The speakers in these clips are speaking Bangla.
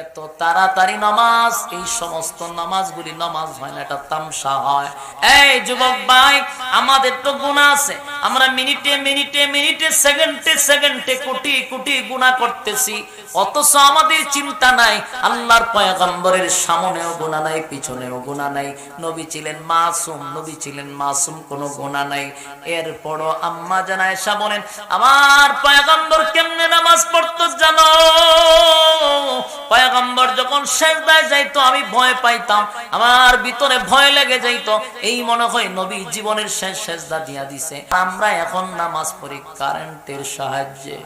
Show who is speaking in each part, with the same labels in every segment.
Speaker 1: এত তাড়াতাড়ি নামাজ, এই সমস্ত নামাজগুলি নামাজ হয় না, এটা তামসা হয়। এই যুবক ভাই, আমাদের তো গুণা আছে। আমরা মিনিটে মিনিটে মিনিটে, সেকেন্ডে সেকেন্ডে কোটি কোটি গুণা করতেছি। অথচ আমাদের চিন্তা নাই, আল্লাহর পয়গম্বরের সামনেও গুণা নাই, পিছনেও গুণা নাই। নবী ছিলেন মাসুম, নবী ছিলেন মাসুম, কোনো গুণা নাই। এরপরও আম্মা জানায়সা বলেন, আমার পয়গম্বর কেমনে নামাজ পড়তো জানো? যখন শেষদায় যাইতো, আমি ভয় পাইতাম। আমার ভিতরে ভয় লেগে যাইতো। এই মনে হয় নবী জীবনের শেষ শেষদা দিয়া দিছে। আমরা এখন নামাজ পড়ি কারেন্টের সাহায্যে।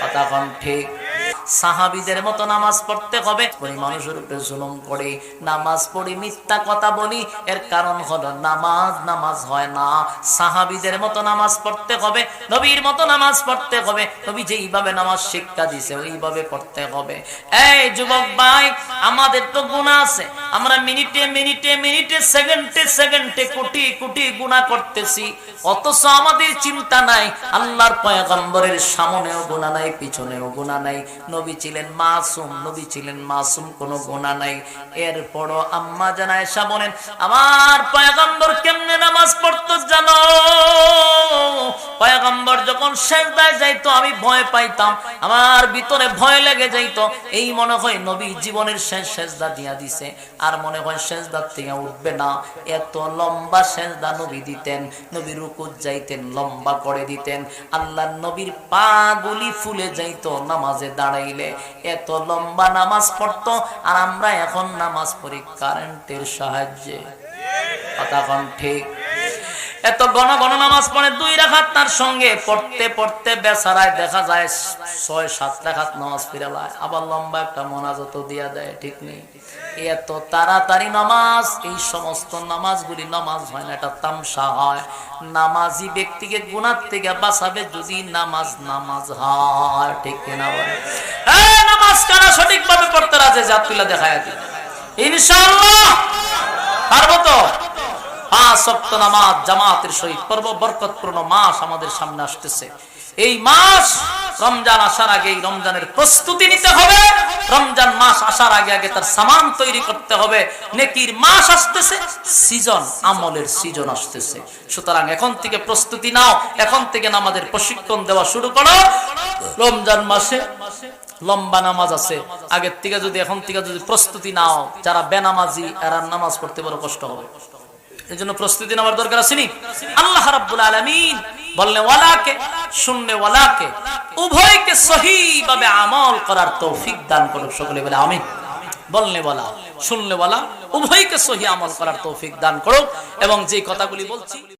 Speaker 1: কথা ঠিক? সাহাবিদের মতো নামাজ পড়তে হবে। ওই মানুষের উপরে জুলুম করে, নামাজ পড়ি মিথ্যা কথা বলি, এর কারণ হলো নামাজ নামাজ হয় না। সাহাবিদের মতো নামাজ পড়তে হবে, নবীর মতো নামাজ পড়তে হবে। নবী যেইভাবে নামাজ শিক্ষা দিছে, ওইভাবে পড়তে হবে। এই যুবক ভাই, আমাদের তো গুণা আছে। আমরা মিনিটে মিনিটে মিনিটে, সেকেন্ডে সেকেন্ডে কোটি কোটি গুণা করতেছি। অথচ আমাদের চিন্তা নাই, আল্লাহর পয়গম্বরের সামনেও গুণা নাই, পিছনেও গুণা নাই। নবী ছিলেন মাসুম, নবী ছিলেন মাসুম, কোনো গোনা নাই। এরপরও আম্মা জানায় বলেন, আমার পয়গম্বর কেমনে নামাজ পড়তো? পয়গম্বর যখন শেষদায় যাইতো, আমি ভয় পাইতাম। আমার ভিতরে ভয় লেগে যাইতো। এই মনে হয় নবী জীবনের শেষ শেষদা দিয়া দিছে। আর মনে হয় শেষদার থেকে উঠবে না। এত লম্বা শেষদা নবী দিতেন। নবী রুকুত যাইতেন, লম্বা করে দিতেন। আল্লাহ নবীর পা গুলি ফুলে যাইতো নামাজে দাঁড়াইলে। এত লম্বা নামাজ পড়তো। আর আমরা এখন নামাজ পড়ি কারেন্টের সাহায্যে। কথা ঠিক? এত গণ গণ নামাজ পড়ে দুই রাখাত তার সঙ্গে, পড়তে পড়তে বেচারায় দেখা যায় ছয়, সাত রাখাত নামাজ ফিরালায় আবার লম্বা একটা মোনাজত দিয়া দেয়, ঠিক নেই। এত তাড়াতাড়ি নামাজ, এই সমস্ত নামাজগুলি নামাজ হয় না, এটা তামসা হয়। নামাজি ব্যক্তিকে গুণার থেকে বাঁচাবে যদি নামাজ নামাজ হয়, ঠিক কিনা বলে। নামাজ কারা সঠিকভাবে পড়তে রাজে? জাতুলা দেখায় দিন। ইনশাআল্লাহ! পারব তো? জামাতের সহিত পর্ব বরকতপূর্ণ মাস আমাদের সামনে আসতেছে। এই মাস রমজান আসার আগে রমজানের প্রস্তুতি নিতে হবে। রমজান মাস আসার আগে আগে তার সামান তৈরি করতে হবে। নেকির মাস আসতেছে, সিজন, আমলের সিজন আসতেছে। সুতরাং এখন থেকে প্রস্তুতি নাও, এখন থেকে আমাদের প্রশিক্ষণ দেওয়া শুরু করো। রমজান মাসে লম্বা নামাজ আছে। আগের থেকে যদি, এখন থেকে যদি প্রস্তুতি নাও, যারা বেনামাজি, এরা নামাজ পড়তে বড় কষ্ট হবে। এই জন্য প্রস্তুতি নেওয়ার দরকার আসেনি আল্লাহ রাব্বুল আলামিন বললে ওয়ালাকে শুনলে ওয়ালাকে উভয়কে সহিভাবে আমল করার তৌফিক দান করুক সকলে বলে, আমিন। বললে বলা শুনলে বলা উভয়কে সহি আমল করার তৌফিক দান করুক এবং যে কথাগুলি বলছি